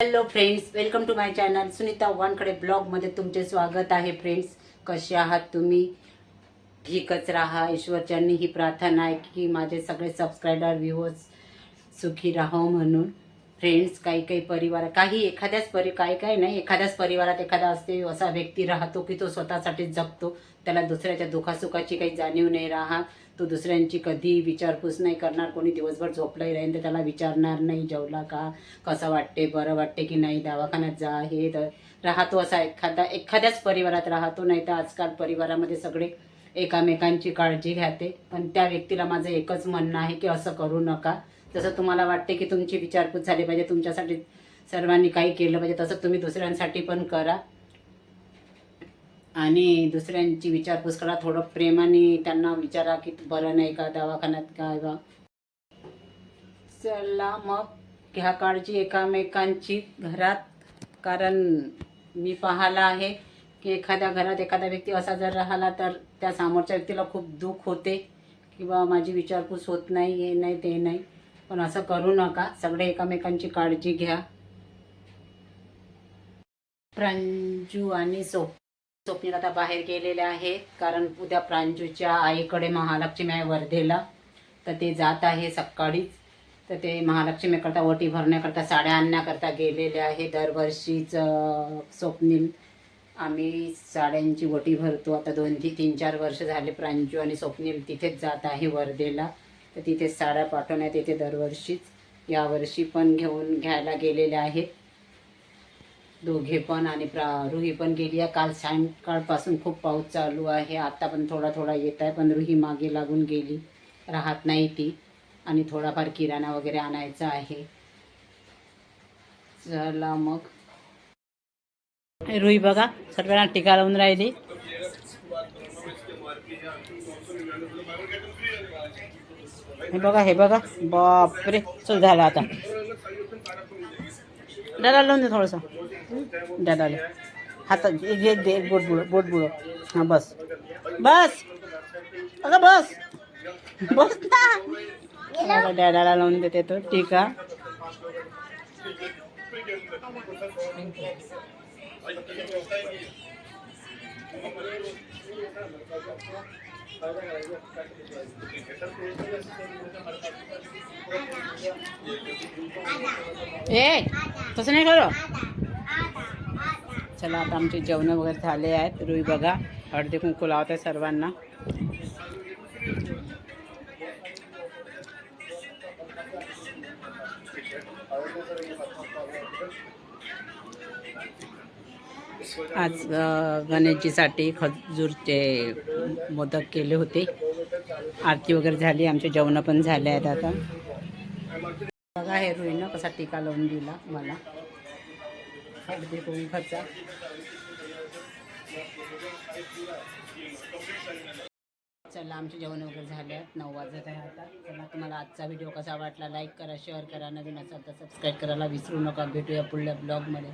Hello friends welcome to my channel Sunita Wankhede ब्लॉगमध्ये तुमचे स्वागत आहे फ्रेंड्स कसे आहात तुम्ही? ठीकच राहा. ईश्वरच्यांनी ही प्रार्थना आहे की माझे सगळे सबस्क्रायबर व्ह्यूअर्स सुखी राहो म्हणून. फ्रेंड्स काही काही परिवार काही एखाद्याच परि काही काही नाही एखाद्याच परिवारात एखादा असते असा व्यक्ती राहतो की तो स्वतःसाठीच जगतो. त्याला दुसऱ्याच्या दुखासुखाची काही जाणीव नाही राहत. तो दुसऱ्यांची कधी विचारपूस नाही करणार कोणी दिवसभर झोपलाही राहील तर त्याला विचारणार नाही जेवला का कसं वाटते बरं वाटते की नाही दवाखान्यात जा हे तर राहतो असा एखादा एखाद्याच परिवारात राहतो नाही तर आजकाल परिवारामध्ये सगळे एकामेकांची काळजी घ्याते पण त्या व्यक्तीला माझं एकच म्हणणं आहे की असं करू नका. जसं तुम्हाला वाटते की तुमची विचारपूस झाली पाहिजे तुमच्यासाठी सर्वांनी काही केलं पाहिजे तसं तुम्ही दुसऱ्यांसाठी पण करा. आणि दुसऱ्यांची विचारपूस करा थोडं प्रेमाने त्यांना विचारा की बरं नाही का दवाखान्यात काय बा. चला मग घ्या काळजी एकामेकांची घरात. कारण मी पाहिला आहे की एखाद्या घरात एखादा व्यक्ती असा जर राहिला तर त्या समोरच्या व्यक्तीला खूप दुःख होते. किंवा माझी विचारपूस होत नाही हे नाही ते नाही. पण असं करू नका. सगळे एकामेकांची काळजी घ्या. प्रांजू आणि सोप स्वप्नील आता बाहेर गेलेले आहेत. कारण उद्या प्रांजूच्या आईकडे महालक्ष्मी आहे वर्धेला. तर ते जात आहे सकाळीच. तर ते महालक्ष्मीकरता ओटी भरण्याकरता साड्या आणण्याकरता गेलेले आहे. दरवर्षीच स्वप्नील. आम्ही साड्यांची ओटी भरतो. आता दोन ती तीन चार वर्ष झाले प्रांजू आणि स्वप्नील तिथेच जात आहे वर्धेला. तर तिथे साड्या पाठवण्यात येते दरवर्षीच. यावर्षी पण घेऊन घ्यायला गेलेले आहेत. दोघे पण आणि प्रा रुही पण गेली आहे. काल सायंकाळपासून खूप पाऊस चालू आहे. आत्ता पण थोडा थोडा येत आहे पण रुही मागे लागून गेली. राहत नाही ती. आणि थोडाफार किराणा वगैरे आणायचा आहे. चला मग. रुई बघा सर्वांना टीका लावून राहिली. हे बघा हे बघा. बापरे चल झालं आता. दादा लावून दे थोडंसं. दादाला हातात घे दे बोट बुड बोट बुड हां बस. बस. अगं बस. बस ना. डॅडाला लावून देते तो. ठीक आहे. ए तसं नाही करू? चला, आता आमचे जेवण वगैरे झाले आहेत रुई बघा हळदी कुंकू लावत आहे सर्वांना आज गणेशजीसाठी खजूरचे मोदक केले होते. आरती वगैरे झाली आमचे जेवणं पण झाले आहेत आता. बघा हे रुईनं कसा टीका लावून दिला मला. हळदी खचा. चला आमचे जेवण वगैरे झाले आहेत. नऊ वाजत आहे आता. चला तुम्हाला आजचा व्हिडिओ कसा वाटला लाईक करा शेअर करा. नवीन असाल तर सबस्क्राईब करायला विसरू नका. भेटूया पुढल्या ब्लॉगमध्ये.